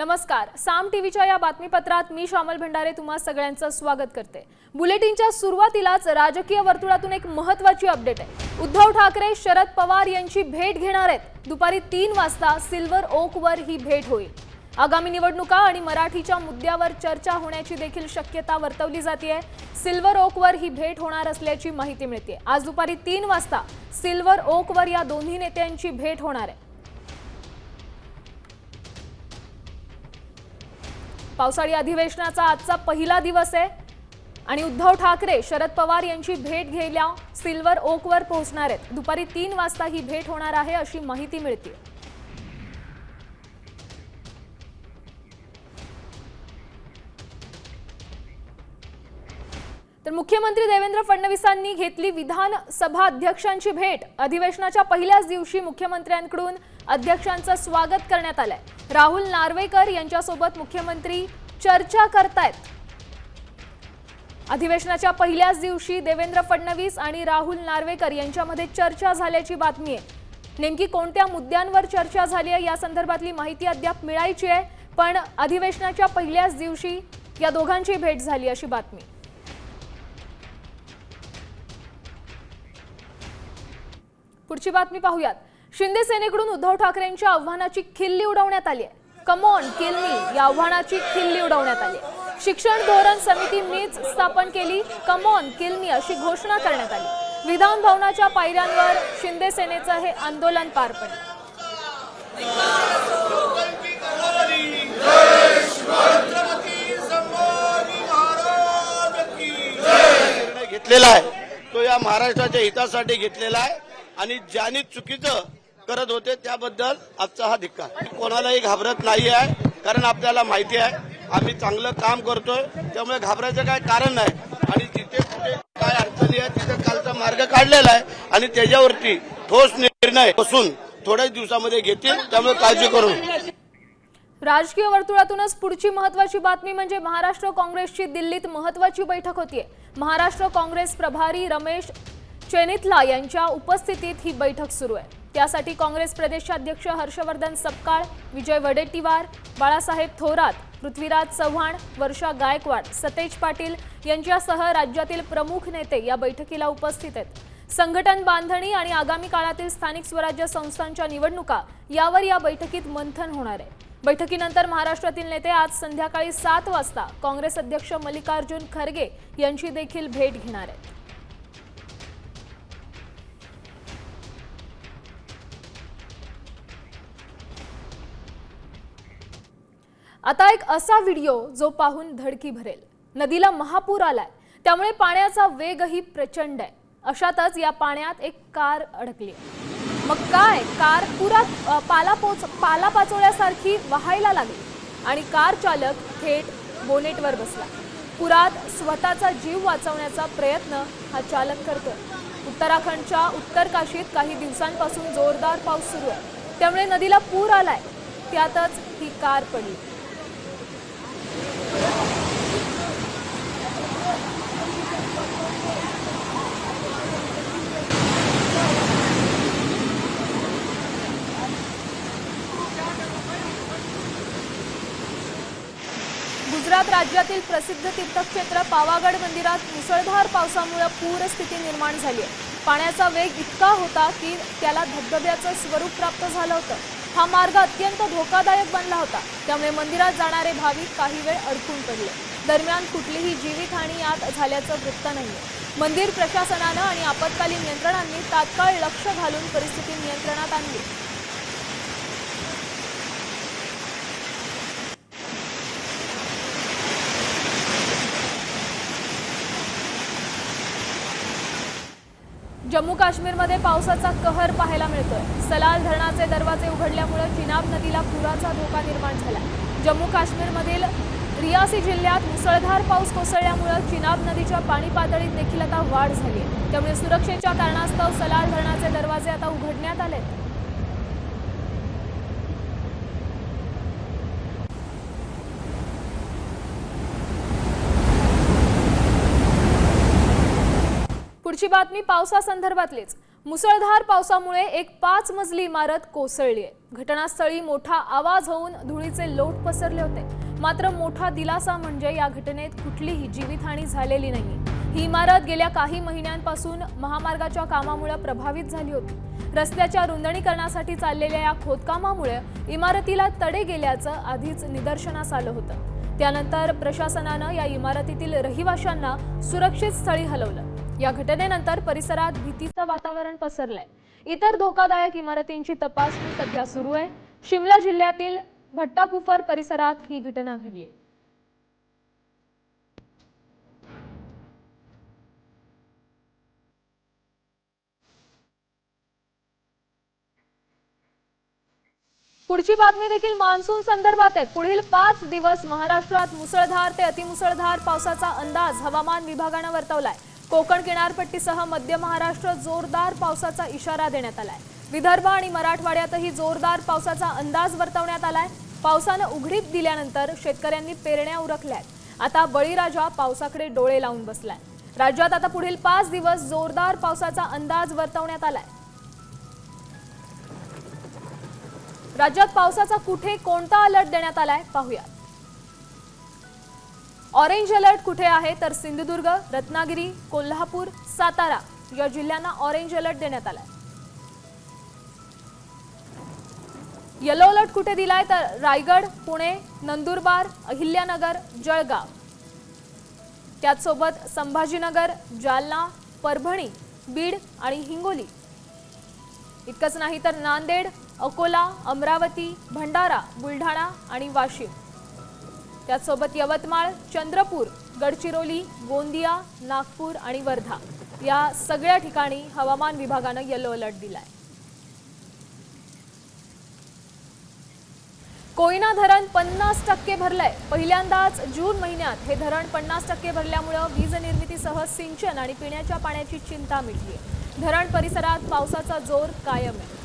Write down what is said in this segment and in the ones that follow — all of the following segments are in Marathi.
नमस्कार. साम टीव्हीच्या या बातमीपत्रात मी श्यामल भंडारे तुम्हा सगळ्यांचं स्वागत करते. बुलेटिनच्या सुरुवातीलाच राजकीय वर्तुळातून एक महत्वाची अपडेट आहे. उद्धव ठाकरे शरद पवार यांची भेट घेणार आहेत. दुपारी तीन वाजता सिल्वर ओकवर ही भेट होईल. आगामी निवडणुका आणि मराठीच्या मुद्द्यावर चर्चा होण्याची देखील शक्यता वर्तवली जाते सिल्वर ओकवर ही भेट होणार असल्याची माहिती मिळते आज दुपारी तीन वाजता सिल्वर ओकवर या दोन्ही नेत्यांची भेट होणार आहे. पावसाळी अधिवेशनाचा आजचा पहिला दिवस आहे. आणि उद्धव ठाकरे शरद पवार यांची भेट घ्यायला सिल्वर ओकवर पोहोचणार आहेत. दुपारी तीन वाजता ही भेट होणार आहे अशी माहिती मिळते तर मुख्यमंत्री देवेंद्र फडणवीसांनी घेतली विधानसभा अध्यक्षांची भेट. अधिवेशनाच्या पहिल्याच दिवशी मुख्यमंत्र्यांकडून अध्यक्षांचं स्वागत करण्यात आलंय. राहुल नार्वेकर यांच्यासोबत मुख्यमंत्री चर्चा करतायत. अधिवेशनाच्या पहिल्याच दिवशी देवेंद्र फडणवीस आणि राहुल नार्वेकर यांच्यामध्ये चर्चा झाल्याची बातमी आहे. नेमकी कोणत्या मुद्द्यांवर चर्चा झाली आहे या संदर्भातली माहिती अद्याप मिळायची आहे पण अधिवेशनाच्या पहिल्याच दिवशी या दोघांची भेट झाली अशी बातमी. पुढची बातमी पाहूयात. शिंदे सेनेकडून उद्धव ठाकरेंच्या आव्हानाची खिल्ली उडवण्यात आली आहे. कमॉन किल मी या आव्हानाची खिल्ली उडवण्यात आली आहे. शिक्षण धोरण समिती मीच स्थापन केली. कमॉन किल मी अशी घोषणा करण्यात आली. विधान भवनाच्या पायऱ्यांवर शिंदे सेनेचं हे आंदोलन पार पडलं. घेतलेला आहे. तो या महाराष्ट्राच्या हितासाठी घेतलेला आहे. आणि ज्यांनी चुकीचं करत होते त्याबद्दल आजचा हा धिक्कार. कोणालाही घाबरत नाही आहे कारण आपल्याला माहिती आहे आम्ही चांगलं काम करतोय त्यामुळे घाबरायचं काय कारण नाही. आणि जिथे कुठे काय अडचणी आहे तिथे कालचा मार्ग काढलेला आहे आणि त्याच्यावरती ठोस निर्णय बसून थोड्याच दिवसामध्ये घेतील त्यामुळे काळजी करू राजकीय वर्तुळातूनच पुढची महत्वाची बातमी म्हणजे महाराष्ट्र काँग्रेसची दिल्लीत महत्वाची बैठक होतीये. महाराष्ट्र काँग्रेस प्रभारी रमेश चेनितला यांच्या उपस्थितीत ही बैठक सुरू आहे. त्यासाठी काँग्रेस प्रदेशाध्यक्ष हर्षवर्धन सपकाळ विजय वडेट्टीवार बाळासाहेब थोरात पृथ्वीराज चव्हाण वर्षा गायकवाड सतेज पाटील यांच्यासह राज्यातील प्रमुख नेते या बैठकीला उपस्थित आहेत. संघटन बांधणी आणि आगामी काळातील स्थानिक स्वराज्य संस्थांच्या निवडणुका यावर या बैठकीत मंथन होणार आहे. बैठकीनंतर महाराष्ट्रातील नेते आज संध्याकाळी सात वाजता काँग्रेस अध्यक्ष मल्लिकार्जुन खरगे यांची देखील भेट घेणार आहेत. आता एक असा व्हिडिओ जो पाहून धडकी भरेल. नदीला महापूर आलाय. त्यामुळे पाण्याचा वेगही प्रचंड आहे. अशातच या पाण्यात एक कार अडकली. मग काय? कार पुरात अ, पालापोच पालापाचोळ्यासारखी वाहायला लागली. आणि कार चालक थेट बोनेटवर बसला. पुरात स्वतःचा जीव वाचवण्याचा प्रयत्न हा चालक करतोय. उत्तराखंडच्या उत्तर काशीत काही दिवसांपासून जोरदार पाऊस सुरू आहे. त्यामुळे नदीला पूर आलाय. त्यातच ही कार पडली. गुजरात राज्यातील प्रसिद्ध तीर्थक्षेत्र पावागड मंदिरात मुसळधार पावसामुळे पूरस्थिती निर्माण झाली आहे. पाण्याचा वेग इतका होता की त्याला धबधब्याचं स्वरूप प्राप्त झालं होतं. हा मार्ग अत्यंत धोकादायक बनला होता. त्यामुळे मंदिरात जाणारे भाविक काही वेळ अडकून पडले. दरम्यान कुठलीही जीवितहानी यात झाल्याचं वृत्त नाही मंदिर प्रशासनानं आणि आपत्कालीन यंत्रणांनी तात्काळ लक्ष घालून परिस्थिती नियंत्रणात आणली. जम्मू काश्मीरमध्ये पावसाचा कहर पाहायला मिळतोय. सलाल धरणाचे दरवाजे उघडल्यामुळे चिनाब नदीला पुराचा धोका निर्माण झाला. जम्मू काश्मीरमधील रियासी जिल्ह्यात मुसळधार पाऊस कोसळल्यामुळे चिनाब नदीच्या पाणी पातळीत देखील आता वाढ झाली आहे. त्यामुळे सुरक्षेच्या कारणास्तव सलाल धरणाचे दरवाजे आता उघडण्यात आले पुढची बातमी पावसासंदर्भातलीच. मुसळधार पावसामुळे एक पाच मजली इमारत कोसळली आहे घटनास्थळी मोठा आवाज होऊन धुळीचे लोट पसरले होते. मात्र मोठा दिलासा म्हणजे या घटनेत कुठलीही जीवितहानी झालेली नाही. ही इमारत गेल्या काही महिन्यांपासून महामार्गाच्या कामामुळे प्रभावित झाली होती. रस्त्याच्या रुंदणीकरणासाठी चाललेल्या या खोदकामामुळे इमारतीला तडे गेल्याचं आधीच निदर्शनास आलं होतं. त्यानंतर प्रशासनानं या इमारतीतील रहिवाशांना सुरक्षित स्थळी हलवलं. या घटनेनंतर परिसरात भीतीचं वातावरण पसरलंय. इतर धोकादायक इमारतींची तपासणी सध्या सुरू आहे. शिमला जिल्ह्यातील भट्टाकुफर परिसरात ही घटना घडली पुढची बातमी देखील मान्सून संदर्भात आहे. पुढील पाच दिवस महाराष्ट्रात मुसळधार ते अतिमुसळधार पावसाचा अंदाज हवामान विभागानं वर्तवलाय. कोकण किनारपट्टीसह मध्य महाराष्ट्र जोरदार पावसाचा इशारा देण्यात आलाय. विदर्भ आणि मराठवाड्यातही जोरदार पावसाचा अंदाज वर्तवण्यात आलाय. पावसानं उघडीप दिल्यानंतर शेतकऱ्यांनी पेरण्या उरकल्यात. आता बळीराजा पावसाकडे डोळे लावून बसलाय. राज्यात आता पुढील पाच दिवस जोरदार पावसाचा अंदाज वर्तवण्यात आलाय. राज्यात पावसाचा कुठे कोणता अलर्ट देण्यात आलाय पाहूया ऑरेंज अलर्ट कुठे आहे तर सिंधुदुर्ग रत्नागिरी कोल्हापूर सातारा या जिल्ह्यांना ऑरेंज अलर्ट देण्यात आलाय. येलो अलर्ट कुठे दिलाय तर रायगड पुणे नंदुरबार अहिल्यानगर जळगाव. त्याचसोबत संभाजीनगर जालना परभणी बीड आणि हिंगोली. इतकंच नाही तर नांदेड अकोला अमरावती भंडारा बुलढाणा आणि वाशिम. त्याचसोबत यवतमाळ चंद्रपूर गडचिरोली गोंदिया नागपूर आणि वर्धा या सगळ्या ठिकाणी हवामान विभागानं येलो अलर्ट दिलाय. कोयना धरण पन्नास टक्के भरलंय. पहिल्यांदाच जून महिन्यात हे धरण पन्नास टक्के भरल्यामुळं वीज निर्मितीसह सिंचन आणि पिण्याच्या पाण्याची चिंता मिटली धरण परिसरात पावसाचा जोर कायम आहे.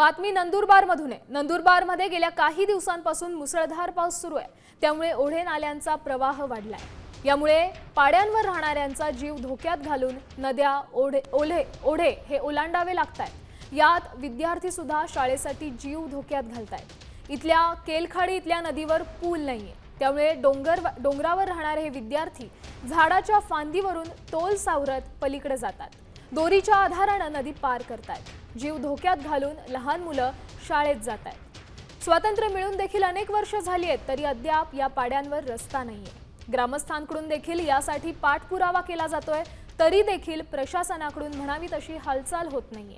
बातमी नंदुरबार मधून आहे. नंदुरबारमध्ये गेल्या काही दिवसांपासून मुसळधार पाऊस सुरू आहे. त्यामुळे ओढे नाल्यांचा प्रवाह वाढलाय. यामुळे पाड्यांवर राहणाऱ्यांचा जीव धोक्यात घालून नद्या ओढे ओढे ओढे हे ओलांडावे लागत आहेत यात विद्यार्थी सुद्धा शाळेसाठी जीव धोक्यात घालतायत. इथल्या केलखाडी इथल्या नदीवर पूल नाहीये. त्यामुळे डोंगर डोंगरावर राहणारे हे विद्यार्थी झाडाच्या फांदीवरून तोल सावरत पलीकडे जातात. दोरीच्या आधारानं नदी पार करतायत. जीव धोक्यात घालून लहान मुलं शाळेत जात आहेत स्वातंत्र्य मिळून देखील अनेक वर्ष झाली आहेत तरी अद्याप या पाड्यांवर रस्ता नाहीये. ग्रामस्थांकडून देखील यासाठी पाठपुरावा केला जातोय तरी देखील प्रशासनाकडून म्हणावी तशी हालचाल होत नाहीये.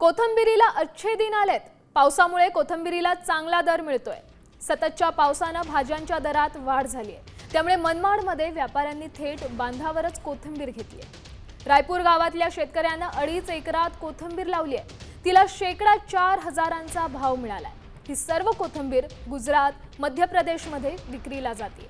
कोथंबिरीला अच्छे दिन आलेत. पावसामुळे कोथंबिरीला चांगला दर मिळतोय. सततच्या पावसानं भाज्यांच्या दरात वाढ झाली आहे. त्यामुळे मनमाडमध्ये व्यापाऱ्यांनी थेट बांधावरच कोथिंबीर घेतली आहे. रायपूर गावातल्या शेतकऱ्यांना अडीच एकरात कोथिंबीर लावली आहे. तिला शेकडा चार हजारांचा भाव मिळालाय ही सर्व कोथिंबीर गुजरात मध्य प्रदेशमध्ये विक्रीला जाते.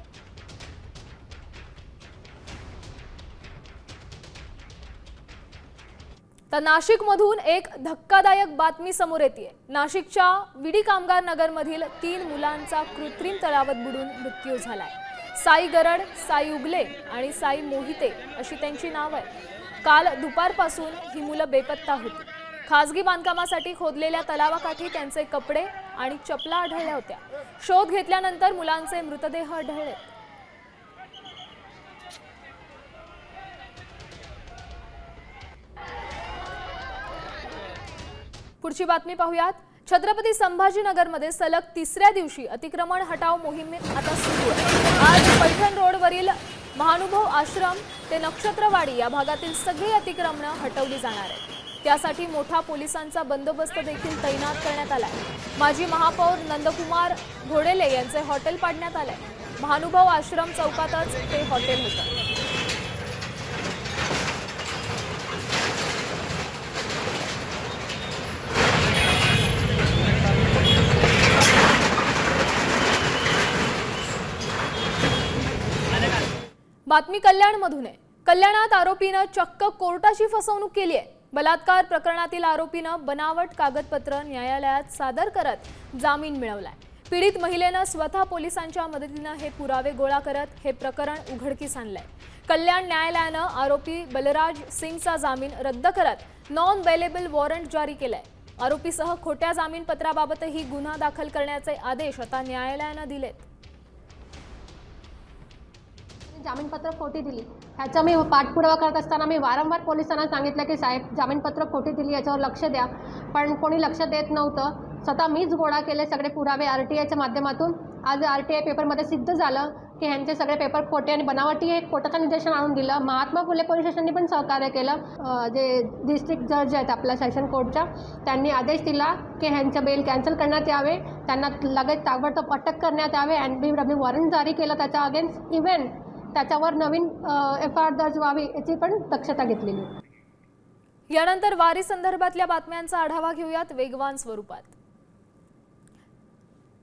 तर नाशिकमधून एक धक्कादायक बातमी समोर येते नाशिकच्या विडी कामगार नगरमधील तीन मुलांचा कृत्रिम तळावत बुडून मृत्यू झालाय. साई गरड साई उगले आणि साई मोहिते अशी त्यांची नाव आहे. काल दुपारपासून ही मुलं बेपत्ता होती. खासगी बांधकामासाठी खोदलेल्या तलावाकाठी त्यांचे कपडे आणि चपला आढळल्या होत्या. शोध घेतल्यानंतर मुलांचे मृतदेह आढळले. पुढची बातमी पाहूयात. छत्रपती संभाजीनगरमध्ये सलग तिसऱ्या दिवशी अतिक्रमण हटाव मोहिमेत आता सुरू आहे. आज पैठण रोडवरील महानुभव आश्रम ते नक्षत्रवाडी या भागातील सगळी अतिक्रमणं हटवली जाणार आहेत. त्यासाठी मोठा पोलिसांचा बंदोबस्त देखील तैनात करण्यात आलाय. माजी महापौर नंदकुमार घोडेले यांचे हॉटेल पाडण्यात आलंय. महानुभव आश्रम चौकातच ते हॉटेल होतं. बातमी कल्याणमधून आहे. कल्याणात आरोपीनं चक्क कोर्टाची फसवणूक केली आहे. बलात्कार प्रकरणातील आरोपीनं बनावट कागदपत्र न्यायालयात सादर करत जामीन मिळवलाय. पीडित महिलेनं स्वतः पोलिसांच्या मदतीनं हे पुरावे गोळा करत हे प्रकरण उघडकीस आणलंय. कल्याण न्यायालयानं आरोपी बलराज सिंगचा जामीन रद्द करत नॉन बेलेबल वॉरंट जारी केलंय. आरोपीसह खोट्या जामीनपत्राबाबतही गुन्हा दाखल करण्याचे आदेश आता न्यायालयानं दिलेत. जामीनपत्र खोटी दिली. ह्याचा मी पाठपुरावा करत असताना मी वारंवार पोलिसांना सांगितलं की साहेब जामीनपत्र खोटी दिली याच्यावर लक्ष द्या. पण कोणी लक्ष देत नव्हतं. स्वतः मीच गोळा केले सगळे पुरावे आर टी आयच्या माध्यमातून. आज आर टी आय पेपरमध्ये सिद्ध झालं की ह्यांचे सगळे पेपर खोटे आणि बनावटी हे कोर्टाचं निदर्शन आणून दिलं. महात्मा फुले पोलीस स्टेशननी पण सहकार्य केलं. जे डिस्ट्रिक्ट जज आहेत आपल्या सेशन कोर्टच्या त्यांनी आदेश दिला की ह्यांचं बेल कॅन्सल करण्यात यावे. त्यांना लगेच ताबडतोब अटक करण्यात यावे. अँड बी डब्ल्यू वॉरंट जारी केलं त्याच्या अगेन्स्ट इव्हन त्याच्यावर नवीन एफ आय आर दर्ज व्हावी याची पण दक्षता घेतलेली. यानंतर वारी संदर्भातल्या बातम्यांचा आढावा घेऊयात वेगवान स्वरूपात.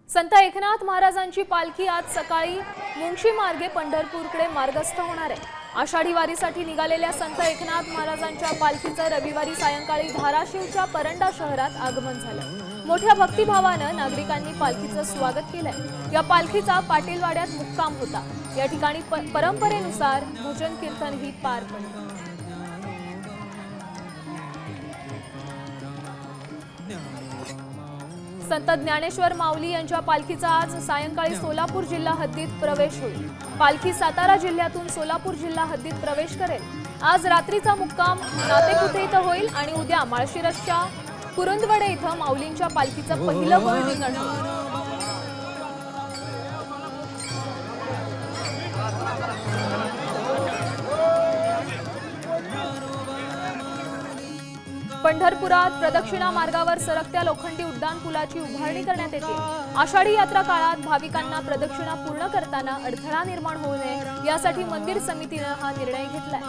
संत एकनाथ महाराजांची पालखी आज सकाळी मुंशी मार्गे पंढरपूरकडे मार्गस्थ होणार आहे. आषाढी वारीसाठी निघालेल्या संत एकनाथ महाराजांच्या पालखीचं रविवारी सायंकाळी धाराशिवच्या परंडा शहरात आगमन झालं. मोठ्या भक्तिभावानं नागरिकांनी पालखीचं स्वागत केलंय. या पालखीचा पाटीलवाड्यात मुक्काम होता. या ठिकाणी परंपरेनुसार भजन कीर्तनही पार पडलं. संत ज्ञानेश्वर माऊली यांच्या पालखीचा आज सायंकाळी सोलापूर जिल्हा हद्दीत प्रवेश होईल. पालखी सातारा जिल्ह्यातून सोलापूर जिल्हा हद्दीत प्रवेश करेल. आज रात्रीचा मुक्काम नातेपुते इथं होईल आणि उद्या माळशिरसच्या कुरुंदवडे इथं माऊलींच्या पालखीचं पहिलं बळ पंढरपुरात प्रदक्षिणा मार्गावर सरकत्या लोखंडी उड्डाण पुलाची उभारणी करण्यात येते. आषाढी यात्रा काळात भाविकांना प्रदक्षिणा पूर्ण करताना अडथळा निर्माण होऊ नये यासाठी मंदिर समितीनं हा निर्णय घेतलाय.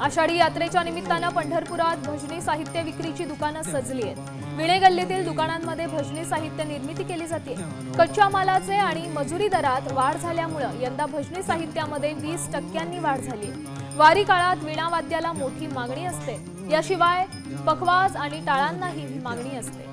आषाढी यात्रेच्या निमित्तानं पंढरपुरात भजनी साहित्य विक्रीची दुकानं सजली आहेत. विणे गल्लीतील दुकानांमध्ये भजनी साहित्य निर्मिती केली जाते. कच्च्या मालाचे आणि मजुरी दरात वाढ झाल्यामुळं यंदा भजनी साहित्यामध्ये वीस टक्क्यांनी वाढ झाली. वारी काळात विणावाद्याला मोठी मागणी असते. याशिवाय पखवाज आणि टाळांनाही मागणी असते.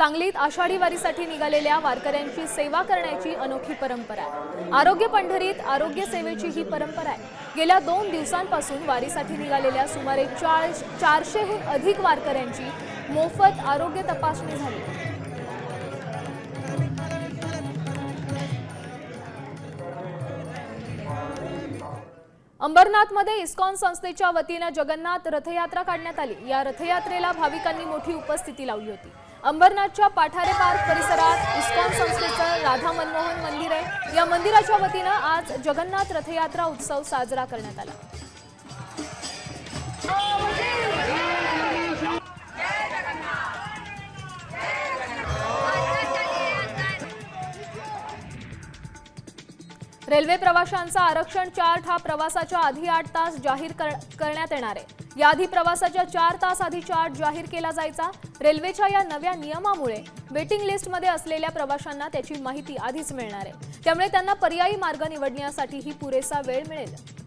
सांगलीत आषाढी वारीसाठी निघालेल्या वारकऱ्यांची सेवा करण्याची अनोखी परंपरा आहे. आरोग्य पंढरीत आरोग्य सेवेची ही परंपरा आहे. गेल्या दोन दिवसांपासून वारीसाठी निघालेल्या सुमारे चार चारशेहून अधिक वारकऱ्यांची मोफत आरोग्य तपासणी झाली. अंबरनाथमध्ये इस्कॉन संस्थेच्या वतीनं जगन्नाथ रथयात्रा काढण्यात आली. या रथयात्रेला भाविकांनी मोठी उपस्थिती लावली होती. अंबरनाथच्या पाठारे पार्क परिसरात इस्कॉन संस्थेचं राधा मनमोहन मंदिर आहे. या मंदिराच्या वतीनं आज जगन्नाथ रथयात्रा उत्सव साजरा करण्यात आला. रेल्वे प्रवाशांचा आरक्षण चार्ट हा प्रवासाच्या आधी आठ तास जाहीर कर- करण्यात येणार आहे. याआधी प्रवासाच्या चार तास आधी चार्ट जाहीर केला जायचा. रेल्वेच्या या नव्या नियमामुळे वेटिंग लिस्टमध्ये असलेल्या प्रवाशांना त्याची माहिती आधीच मिळणार आहे. त्यामुळे त्यांना पर्यायी मार्ग निवडण्यासाठीही पुरेसा वेळ मिळेल.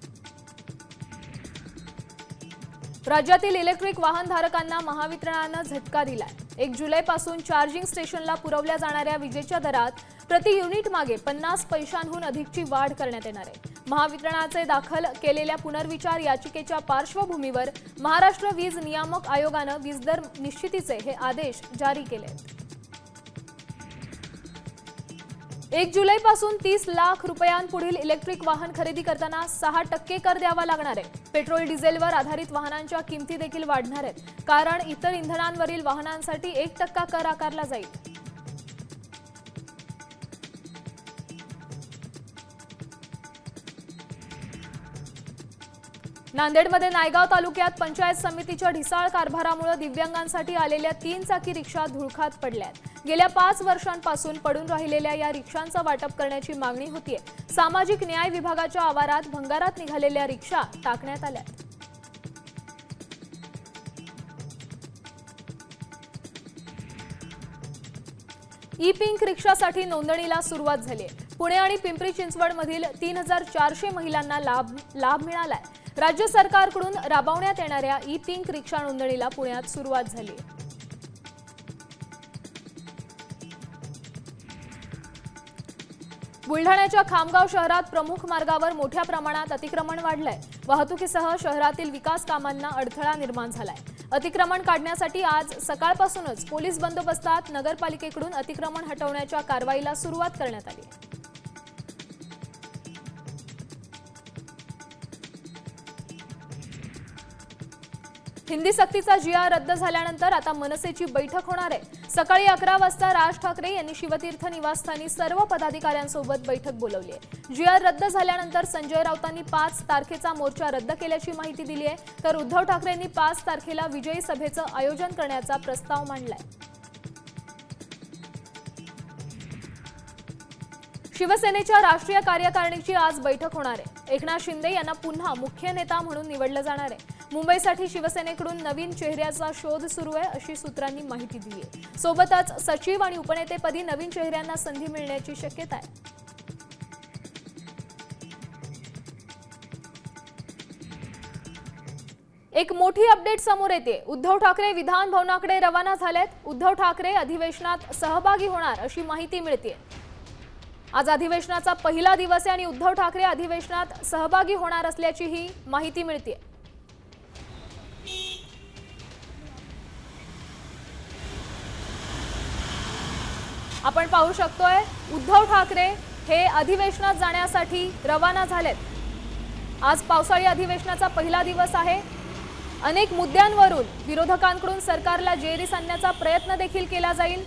राज्यातील इलेक्ट्रिक वाहनधारकांना महावितरणानं झटका दिलाय. एक जुलैपासून चार्जिंग स्टेशनला पुरवल्या जाणाऱ्या विजेच्या दरात प्रति युनिट मागे पन्नास पैशांहून अधिकची वाढ करण्यात येणार आहे. महावितरणाचे दाखल केलेल्या पुनर्विचार याचिकेच्या पार्श्वभूमीवर महाराष्ट्र वीज नियामक आयोगानं वीज दर निश्चितीचे हे आदेश जारी केले एक जुलैपासून तीस लाख रुपयांपुढील इलेक्ट्रिक वाहन खरेदी करताना सहा टक्के कर द्यावा लागणार आहे. पेट्रोल डिझेलवर आधारित वाहनांच्या किमती देखील वाढणार आहेत. कारण इतर इंधनांवरील वाहनांसाठी एक टक्का कर आकारला जाईल. नांदेडमध्ये नायगाव तालुक्यात पंचायत समितीच्या ढिसाळ कारभारामुळे दिव्यांगांसाठी आलेल्या तीन चाकी रिक्षा धुळखात पडल्यात. गेल्या पाच वर्षांपासून पडून राहिलेल्या या रिक्षांचं वाटप करण्याची मागणी होतीये. सामाजिक न्याय विभागाच्या आवारात भंगारात निघालेल्या रिक्षा टाकण्यात आल्या ई पिंक रिक्षासाठी नोंदणीला सुरुवात झाली पुणे आणि पिंपरी चिंचवडमधील तीन हजार चारशे महिलांना लाभ लाभ मिळालाय. राज्य सरकारकडून राबवण्यात येणाऱ्या ई पिंक रिक्षा नोंदणीला पुण्यात सुरुवात झाली. आहे बुलढाण्याच्या खामगाव शहरात प्रमुख मार्गावर मोठ्या प्रमाणात अतिक्रमण वाढलंय. वाहतुकीसह शहरातील विकास कामांना अडथळा निर्माण झालाय. अतिक्रमण काढण्यासाठी आज सकाळपासूनच पोलीस बंदोबस्तात नगरपालिकेकडून अतिक्रमण हटवण्याच्या कारवाईला सुरुवात करण्यात आली. हिंदी सक्तीचा जी आर रद्द झाल्यानंतर आता मनसेची बैठक होणार आहे. सकाळी अकरा वाजता राज ठाकरे यांनी शिवतीर्थ निवासस्थानी सर्व पदाधिकाऱ्यांसोबत बैठक बोलवली आहे. जी आर रद्द झाल्यानंतर संजय राऊतांनी पाच तारखेचा मोर्चा रद्द केल्याची माहिती दिली आहे. तर उद्धव ठाकरेंनी पाच तारखेला विजयी सभेचं आयोजन करण्याचा प्रस्ताव मांडलाय. शिवसेनेच्या राष्ट्रीय कार्यकारिणीची आज बैठक होणार आहे. एकनाथ शिंदे यांना पुन्हा मुख्य नेता म्हणून निवडलं जाणार आहे. मुंबईसाठी शिवसेनेकडून नवीन चेहऱ्याचा शोध सुरू आहे अशी सूत्रांनी माहिती दिली आहे. सोबतच सचिव आणि उपनेतेपदी नवीन चेहऱ्यांना संधी मिळण्याची शक्यता आहे. एक मोठी अपडेट समोर येते. उद्धव ठाकरे विधान भवनाकडे रवाना झालेत. उद्धव ठाकरे अधिवेशनात सहभागी होणार अशी माहिती मिळते. आज अधिवेशनाचा पहिला दिवस आहे आणि उद्धव ठाकरे अधिवेशनात सहभागी होणार असल्याची ही माहिती मिळते. आपण पाहू शकतोय उद्धव ठाकरे हे अधिवेशनात जाण्यासाठी रवाना झालेत. आज पावसाळी अधिवेशनाचा पहिला दिवस आहे. अनेक मुद्द्यांवरून विरोधकांकडून सरकारला जेरीस आणण्याचा प्रयत्न देखील केला जाईल.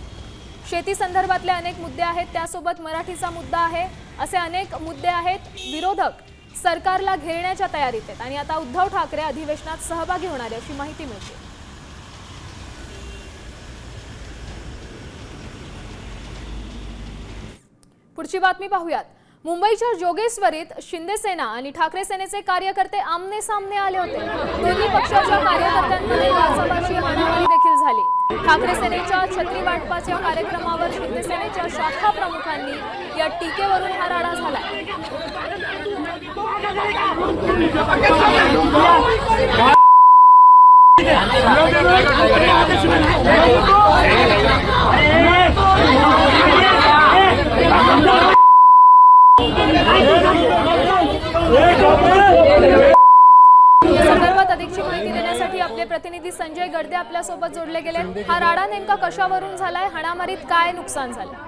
शेती संदर्भातले अनेक मुद्दे आहेत त्यासोबत मराठीचा मुद्दा आहे. असे अनेक मुद्दे आहेत. विरोधक सरकारला घेरण्याच्या तयारीत आहेत आणि आता उद्धव ठाकरे अधिवेशनात सहभागी होणार आहे अशी माहिती मिळते. पुढची बातमी पाहूयात. मुंबईच्या जोगेश्वरीत शिंदे सेना आणि ठाकरे सेनेचे कार्यकर्ते आमने सामने आले होते. दोन्ही पक्षाच्या कार्यकर्त्यांमध्ये वाचावाची हाणामारी देखील झाली. ठाकरे सेनेच्या छत्री वाटपाच्या कार्यक्रमावर शिंदे सेनेच्या शाखा प्रमुखांनी या टीकेवरून हा राडा झाला. संदर्भात अधिकची माहिती देण्यासाठी आपले प्रतिनिधी संजय गडदे आपल्यासोबत जोडले गेले हा राडा नेमका कशावरून झालाय? हाणामारीत काय नुकसान झालं?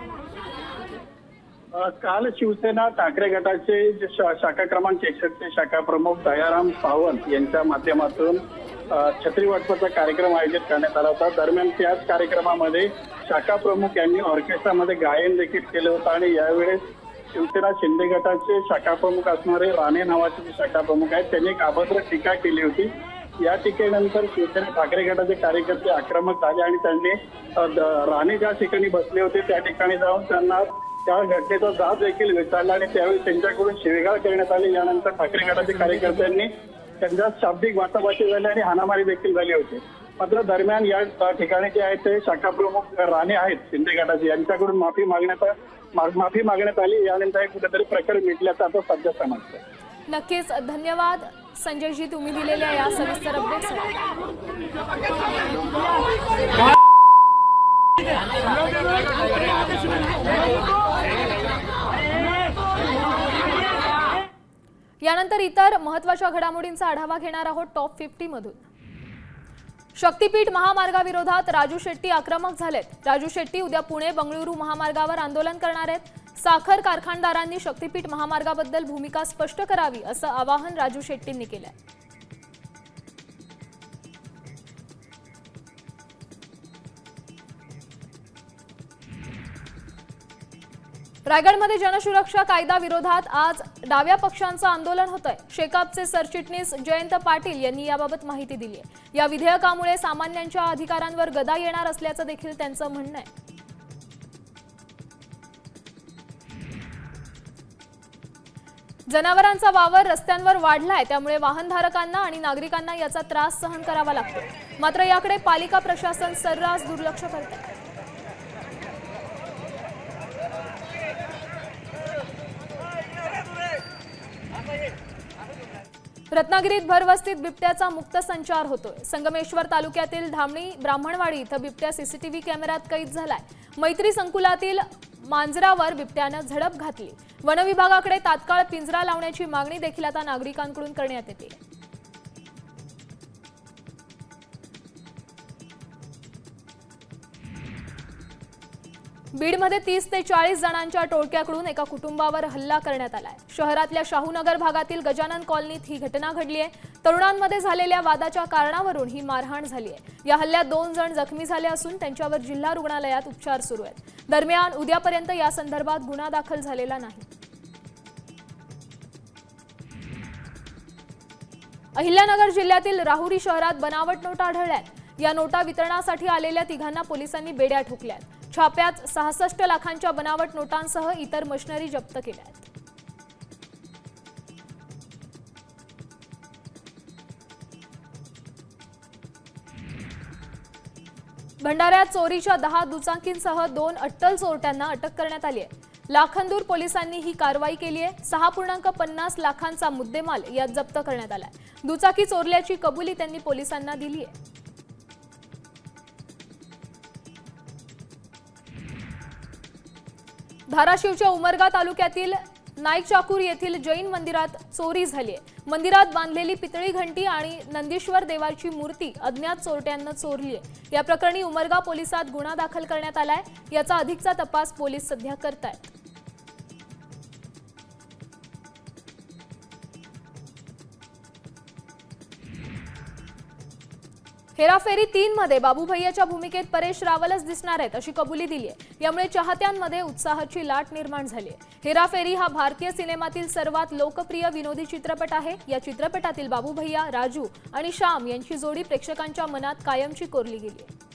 काल शिवसेना ठाकरे गटाचे शा- शाखा क्रमांक एकसष्टचे शाखा प्रमुख दयाराम सावंत यांच्या माध्यमातून छत्री वाटपाचा कार्यक्रम आयोजित करण्यात आला होता. दरम्यान त्याच कार्यक्रमामध्ये शाखा प्रमुख यांनी ऑर्केस्ट्रामध्ये गायन देखील केलं होतं आणि यावेळेस शिवसेना शिंदे गटाचे शाखा प्रमुख असणारे राणे नावाचे जे शाखा प्रमुख आहेत त्यांनी एक अभद्र टीका केली होती. या टीकेनंतर शिवसेना ठाकरे गटाचे कार्यकर्ते आक्रमक झाले आणि त्यांनी द- राणे ज्या ठिकाणी बसले होते त्या ठिकाणी जाऊन त्यांना त्या घटनेचा जाब देखील विचारला आणि त्यावेळी त्यांच्याकडून शिवेगाळ करण्यात आली. यानंतर ठाकरे गटाच्या कार्यकर्त्यांनी त्यांच्या शाब्दिक वाटाबाटी झाली आणि हाणामारी देखील झाली होती. मात्र दरम्यान या ठिकाणी जे आहेत ते शाखा प्रमुख राणे आहेत शिंदे गटाचे. यांच्याकडून माफी मागण्यात माफी मागण्यात आली. यानंतर कुठेतरी प्रकरण मिटल्याचं आता सध्या समजतं. नक्कीच. धन्यवाद. संजयजी तुम्ही दिलेल्या या सविस्तर अपडेटसाठी यानंतर इतर महत्त्वाच्या घडामोडींचा आढावा घेणार आहोत टॉप फिफ्टी मधून शक्तीपीठ महामार्गाविरोधात राजू शेट्टी आक्रमक झालेत. राजू शेट्टी उद्या पुणे बंगळुरू महामार्गावर आंदोलन करणार आहेत. साखर कारखानदारांनी शक्तीपीठ महामार्गाबद्दल भूमिका स्पष्ट करावी असं आवाहन राजू शेट्टींनी केलंय. रायगडमध्ये जनसुरक्षा कायदा विरोधात आज डाव्या पक्षांचं आंदोलन होत आहे शेकापचे सरचिटणीस जयंत पाटील यांनी याबाबत माहिती दिली आहे या विधेयकामुळे सामान्यांच्या अधिकारांवर गदा येणार असल्याचं देखील त्यांचं म्हणणं आहे. जनावरांचा वावर रस्त्यांवर वाढलाय त्यामुळे वाहनधारकांना आणि नागरिकांना याचा त्रास सहन करावा लागतो मात्र याकडे पालिका प्रशासन सर्रास दुर्लक्ष करते रत्नागिरीत भरवस्तीत बिबट्याचा मुक्त संचार होतोय. संगमेश्वर तालुक्यातील धामणी ब्राह्मणवाडी इथं बिबट्या सीसीटीव्ही कॅमेऱ्यात कैद झालाय. मैत्री संकुलातील मांजरावर बिबट्यानं झडप घातली. वनविभागाकडे तात्काळ पिंजरा लावण्याची मागणी देखील आता नागरिकांकडून करण्यात येते. बीडमध्ये तीस ते चाळीस जणांच्या टोळक्याकडून एका कुटुंबावर हल्ला करण्यात आलाय. शहरातल्या शाहूनगर भागातील गजानन कॉलनीत ही घटना घडली आहे. तरुणांमध्ये झालेल्या वादाच्या कारणावरून ही मारहाण झाली आहे. या हल्ल्यात दोन जण जखमी झाले असून त्यांच्यावर जिल्हा रुग्णालयात उपचार सुरू आहेत. दरम्यान उद्यापर्यंत या संदर्भात गुन्हा दाखल झालेला नाही. अहिल्यानगर जिल्ह्यातील राहुरी शहरात बनावट नोटा आढळल्यात या नोटा वितरणासाठी आलेल्या तिघांना पोलिसांनी बेड्या ठोकल्यात छाप्यात सहासष्ट लाखांच्या बनावट नोटांसह इतर मशिनरी जप्त केल्यात भंडाऱ्यात चोरीच्या दहा दुचाकींसह दोन अट्टल चोरट्यांना अटक करण्यात आली आहे. लाखंदूर पोलिसांनी ही कारवाई केली आहे. सहा पूर्णांक पन्नास लाखांचा मुद्देमाल यात जप्त करण्यात आलाय. दुचाकी चोरल्याची कबुली त्यांनी पोलिसांना दिली आहे. धाराशिवच्या उमरगा तालुक्यातील नाईकचाकूर येथील जैन मंदिरात चोरी झाली आहे. मंदिरात बांधलेली पितळी घंटी आणि नंदीश्वर देवाची मूर्ती अज्ञात चोरट्यांना चोरली आहे. या प्रकरणी उमरगा पोलिसात गुन्हा दाखल करण्यात आलाय. याचा अधिकचा तपास पोलीस सध्या करतायत. हेराफेरी तीन मध्ये बाबू भैयाच्या भूमिकेत परेश रावलच दिसणार आहेत अशी कबुली दिली आहे यामुळे चाहत्यांमध्ये उत्साहाची लाट निर्माण झाली आहे हेराफेरी हा भारतीय सिनेमातील सर्वात लोकप्रिय विनोदी चित्रपट आहे. या चित्रपटातील बाबू भैया राजू आणि श्याम यांची जोडी प्रेक्षकांच्या मनात कायमची कोरली गेली आहे